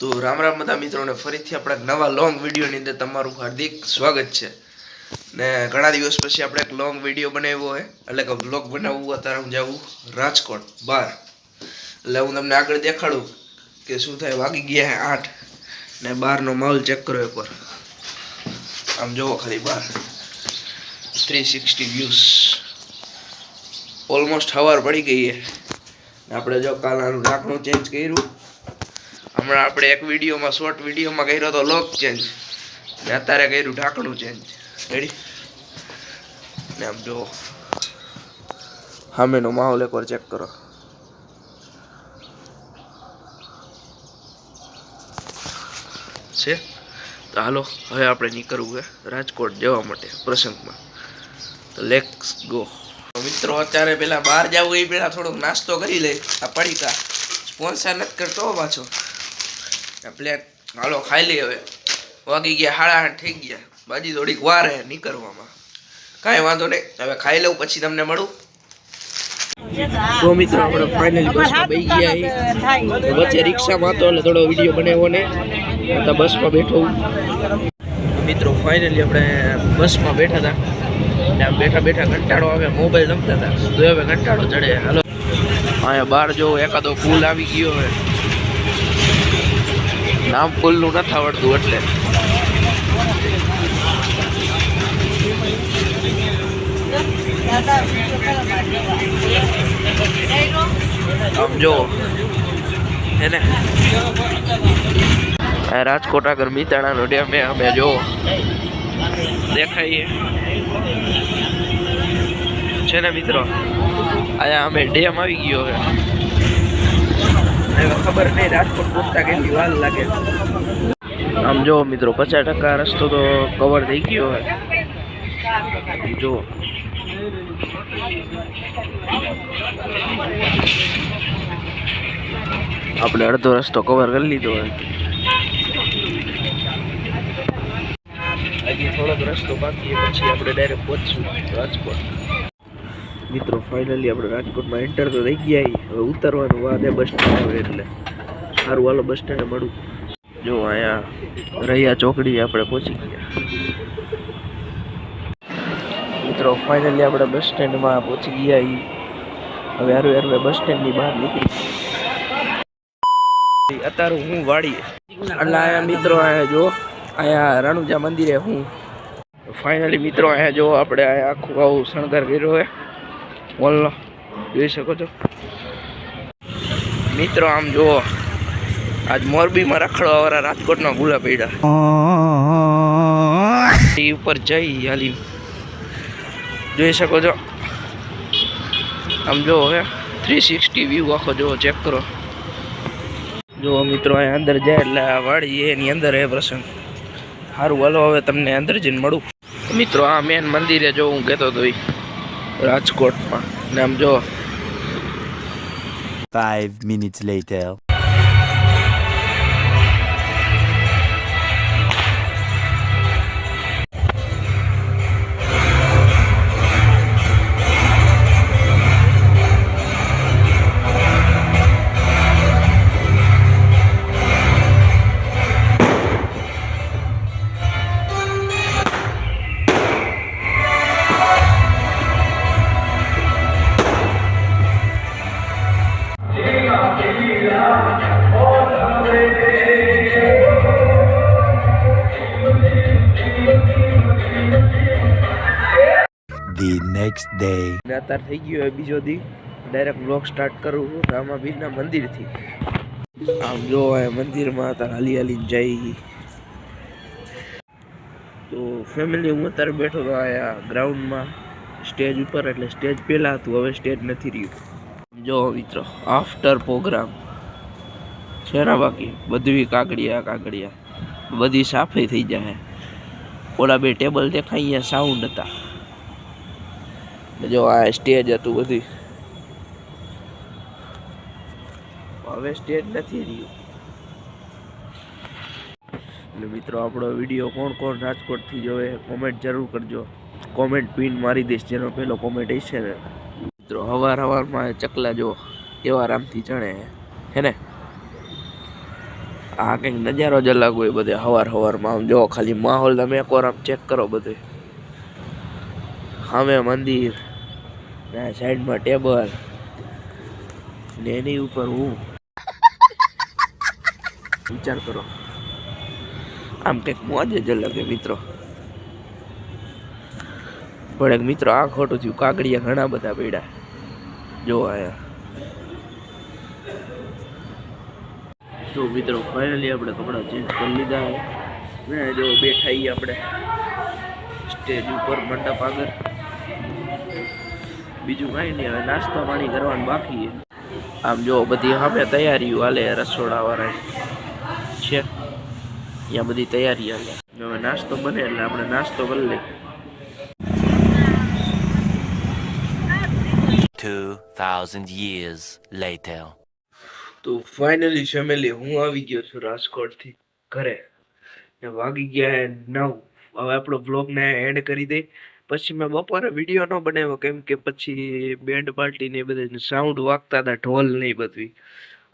તો રામ રામ બધા મિત્રોને, ફરીથી આપણા નવા લોંગ વિડીયોની અંદર તમારું હાર્દિક સ્વાગત છે. ને ઘણા દિવસ પછી આપણે એક લોંગ વીડિયો બનાવ્યો હોય, એટલે કે બ્લોગ બનાવવું હોય, ત્યારે હું જાઉં રાજકોટ બહાર એટલે હું તમને આગળ દેખાડું કે શું થાય, વાગી ગયા હે આઠ, ને બહારનો માહોલ ચેક કરો એક આમ જુઓ ખાલી બહાર થ્રી સિક્સટી વ્યૂઝ ઓલમોસ્ટ હવાર પડી ગઈ છે આપણે જો કાલ આનું ચેન્જ કર્યું. હમણાં આપણે એક વિડીયોમાં શોર્ટ વિડીયોમાં કર્યો તો લોક ચેન્જ ને અત્યારે કર્યું ઢાંકણું ચેન્જ રેડી ને આમ જો સામેનો માહોલ એકવાર ચેક કરો. છે? તો હાલો, હવે આપણે નીકળવું છે રાજકોટ જવા માટે પ્રસંગમાં. તો લેટ્સ ગો મિત્રો, અત્યારે પેલા બહાર જવું એ પેલા થોડોક નાસ્તો કરી લે આ પડીકા. સ્પોન્સર નથી કરતો પાછો. પ્લેટ હાલો ખાઈ લઈ હવે. વાગી ગયા હાડા આઠ થઈ ગયા. બાજી થોડીક વાર હે નીકળવામાં. કાંઈ વાંધો નહીં. હવે ખાઈ લઉં, પછી તમને મળું. તો મિત્રો, આપણે ફાઇનલી બસમાં બેસી ગયા વચ્ચે રિક્ષામાં હતો, એટલે થોડો વીડિયો બનાવ્યો ને. તો બસમાં બેઠો મિત્રો ફાઇનલી આપણે બસમાં બેઠા હતા. બેઠા બેઠા કંટાળો આવે મોબાઈલ રમતા હતા. તો હવે કંટાળો ચડે. હાલો. અહીંયા બહાર જો એકાદો પુલ આવી ગયો નામ પુલનું નથી આવડતું એટલે. આમ જો, હે ને? આ રાજકોટ આગળ મિતાણાનો ડેમ અમે જો દેખાઈએ. છે ને મિત્રો? અહીંયા અમે ડેમ આવી ગયો છે. ખબર નહીં રાજકોટ પહોંચતા કેટલી વાર લાગે. આમ જો મિત્રો પચાસ ટકા રસ્તો તો કવર થઈ ગયો છે જો. આપણે અડધો રસ્તો કવર કરી લીધો હોય. હજી થોડોક રસ્તો બાકી છે, પછી આપણે ડાયરેક્ટ પહોંચશું રાજકોટ. મિત્રો ફાઇનલી આપણે રાજકોટમાં એન્ટર તો થઈ ગયા. હવે ઉતરવાનું વાત બસ સ્ટેન્ડ આવે એટલે. સારું, હાલો બસ સ્ટેન્ડે મળું. જો, અહીંયા રૈયા ચોકડી આપણે પહોંચી ગયા. મિત્રો ફાઇનલી આપણે બસ સ્ટેન્ડમાં પહોંચી ગયા હવે હારું હારું બસ સ્ટેન્ડની બહાર નીકળી અત્યારે હું વાળી એટલે અહીંયા મિત્રો, અહીંયા જો, અહીંયા રાણુજા મંદિરે હું. ફાઇનલી મિત્રો, અહીંયા જો, આપણે આખું આવું શણગાર કર્યો છે હોલનો જોઈ શકો છો. મિત્રો, આમ જુઓ. આજ મોરબીમાં રખડવાવાળા રાજકોટના ગુલા પડ્યા એ ઉપર જઈ હાલી જોઈ શકો છો. આમ જુઓ હે થ્રી સિક્સટી વ્યૂ આખો જુઓ ચેક કરો. જુઓ મિત્રો, અહીંયા અંદર જાય એટલે આ વાડી એની અંદર એ પ્રસંગ સારું હાલો, હવે તમને અંદર જઈને મળું. મિત્રો, આ મેન મંદિરે જો હું કહેતો હતો ઈ. રાજકોટમાં ને આમ જો Five minutes later. The next day. ને અત્યારે થઈ ગયો એ બીજો દી. ડાયરેક્ટ બ્લોગ સ્ટાર્ટ કરું છું રામાબીરના મંદિરથી. આમ જો આ મંદિરમાં અત્યારે હાલી હાલીને જઈ. તો ફેમિલી હું અત્યારે બેઠો હતો આયા ગ્રાઉન્ડમાં સ્ટેજ ઉપર એટલે સ્ટેજ પહેલાં હતું, હવે સ્ટેજ નથી રહ્યું. જો મિત્રો આફ્ટર પ્રોગ્રામ છે ને બાકી? બધી કાગડિયા કાગડિયા બધી સાફે થઈ જાય ઓલા બે ટેબલ દેખાય, અહીંયા સાઉન્ડ હતા. જો આ સ્ટેજ હતું બધી. હવે સ્ટેજ નથી રહ્યું. એટલે મિત્રો, આપણો વીડિયો કોણ કોણ રાજકોટથી જોવે કોમેન્ટ જરૂર કરજો. કોમેન્ટ પિન મારી દઈશ, જેનો પહેલો કોમેન્ટ હશે ને. મિત્રો, હવાર હવારમાં ચકલા જો એવા રામથી ચણે હે. ને? આ કંઈક નજારો જ અલગ હોય બધે હવાર હવારમાં. આમ જો, ખાલી માહોલ તમે એકવાર આમ ચેક કરો બધે. સામે મંદિર ને, સાઈડમાં ટેબલ. ને એની ઉપર હું. વિચાર કરો. આમ કંઈક મોજ જ અલગ છે મિત્રો. પણ એક મિત્રો આ ખોટું થયું કાગડિયા ઘણા બધા પીડા. જો આયા. તો મિત્રો ફાઇનલી આપણે કપડાં ચેન્જ કરી લીધા ને જો બેઠા આપણે. સ્ટેજ ઉપર મંડપ આગળ. બીજું કાંઈ નહીં હવે નાસ્તો પાણી કરવાનું બાકી આમ જો બધી હવે તૈયારીઓ હાલે રસોડાવાળા છે. ત્યાં બધી તૈયારી હાલે. હવે નાસ્તો બને એટલે આપણે નાસ્તો કરી લઈએ. 2000 years later. તો ફાઇનલી ફેમિલી હું આવી ગયો છું રાજકોટથી ઘરે. વાગી ગયા નવ. હવે આપણો બ્લોગને એડ કરી દઈ પછી મેં બપોરે વીડિયો ન બનાવ્યો, કેમ કે પછી બેન્ડ પાર્ટી ને બધા સાઉન્ડ વાગતા હતા, ઢોલ ને બધું.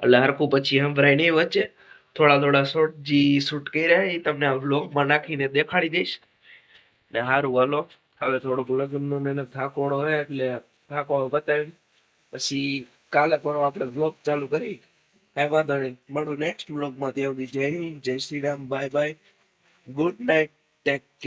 એટલે હરખું પછી સંભળાય નહીં વચ્ચે. થોડા થોડા શોર્ટ જે શૂટ કર્યા, એ તમને આ નાખીને દેખાડી દઈશ. ને સારું હાલો. હવે થોડુંક લગ્નનો ને થાકોડો હોય એટલે થાકોડો બતાવી પછી કાલે પણ આપણે બ્લોગ ચાલુ કરી. કાંઈ વાંધો નહીં. મળું નેક્સ્ટ બ્લોગમાં ત્યાં જય જય Shri Ram bye bye good night take care